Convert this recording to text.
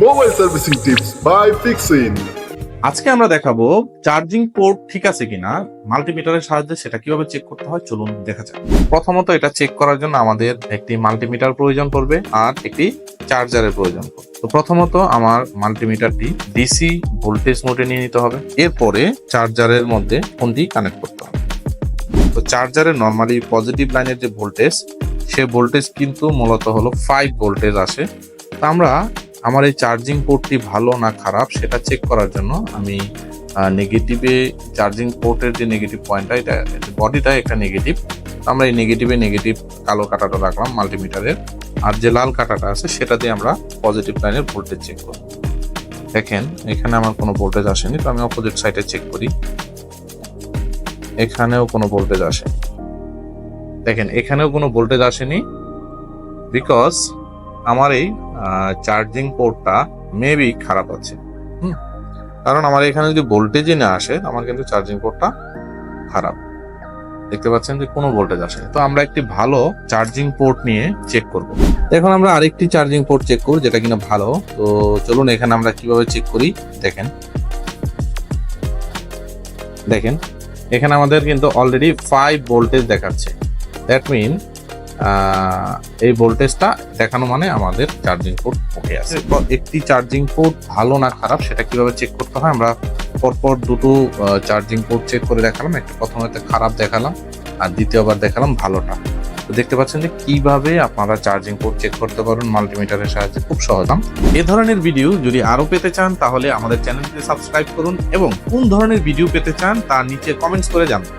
Mobile servicing tips by Fixin. আজকে আমরা দেখাবো চার্জিং পোর্ট ঠিক আছে কিনা, মাল্টিমিটারের সাহায্যে সেটা কীভাবে চেক করতে হয়, চলুন দেখা যাক। প্রথমত এটা চেক করার জন্য আমাদের একটি মাল্টিমিটার প্রয়োজন পড়বে আর একটি চার্জারের প্রয়োজন পড়বে। তো প্রথমত আমার মাল্টিমিটারটি ডিসি ভোল্টেজ মোডে নিয়ে নিতে হবে। এরপরে চার্জারের মধ্যে ফোনটি কানেক্ট করতে হবে। তো চার্জারের নর্মালি পজিটিভ লাইনের যে ভোল্টেজ, সে ভোল্টেজ কিন্তু মূলত হলো ফাইভ ভোল্টেজ আসে। তো আমরা আমার এই চার্জিং পোর্টটি ভালো না খারাপ সেটা চেক করার জন্য আমি নেগেটিভে চার্জিং পোর্টের যে নেগেটিভ পয়েন্টটা এটা বডিটা একটা নেগেটিভ আমরা এই নেগেটিভে নেগেটিভ কালো কাটাটা রাখলাম মাল্টিমিটারের আর যে লাল কাটাটা আছে, সেটা দিয়ে আমরা পজিটিভ লাইনের ভোল্টেজ চেক করব। দেখেন, এখানে আমার কোনো ভোল্টেজ আসেনি, তো আমি অপোজিট সাইডে চেক করি। এখানেও কোনো ভোল্টেজ আসেনি দেখেন, এখানেও কোনো ভোল্টেজ আসেনি। বিকজ আমার এই চার্জিং পোর্টটা মেবি খারাপ আছে। হুম। কারণ আমার এখানে যদি ভোল্টেজই না আসে, আমার কিন্তু চার্জিং পোর্টটা খারাপ। দেখতে পাচ্ছেন যে কোনো ভোল্টেজ আসেনি তো আমরা একটি ভালো চার্জিং পোর্ট নিয়ে চেক করব। এখন আমরা আরেকটি চার্জিং পোর্ট চেক করব, যেটা কিনা ভালো। তো চলুন এখানে আমরা কীভাবে চেক করি, দেখেন। দেখেন, এখানে আমাদের কিন্তু অলরেডি ফাইভ ভোল্টেজ দেখাচ্ছে। দ্যাট মিন এই ভোল্টেজটা দেখানো মানে আমাদের চার্জিং পোর্ট ওকে আছে। একটি চার্জিং পোর্ট ভালো না খারাপ সেটা কীভাবে চেক করতে হয় আমরা পরপর দুটো চার্জিং পোর্ট চেক করে দেখালাম। একটা প্রথমে খারাপ দেখালাম আর দ্বিতীয়বার দেখালাম ভালোটা। তো দেখতে পাচ্ছেন যে কীভাবে আপনারা চার্জিং পোর্ট চেক করতে পারবেন মাল্টিমিটারের সাহায্যে খুব সহজ। এ ধরনের ভিডিও যদি আরও পেতে চান তাহলে আমাদের চ্যানেলটি সাবস্ক্রাইব করুন এবং কোন ধরনের ভিডিও পেতে চান তা নিচে কমেন্টস করে জানান।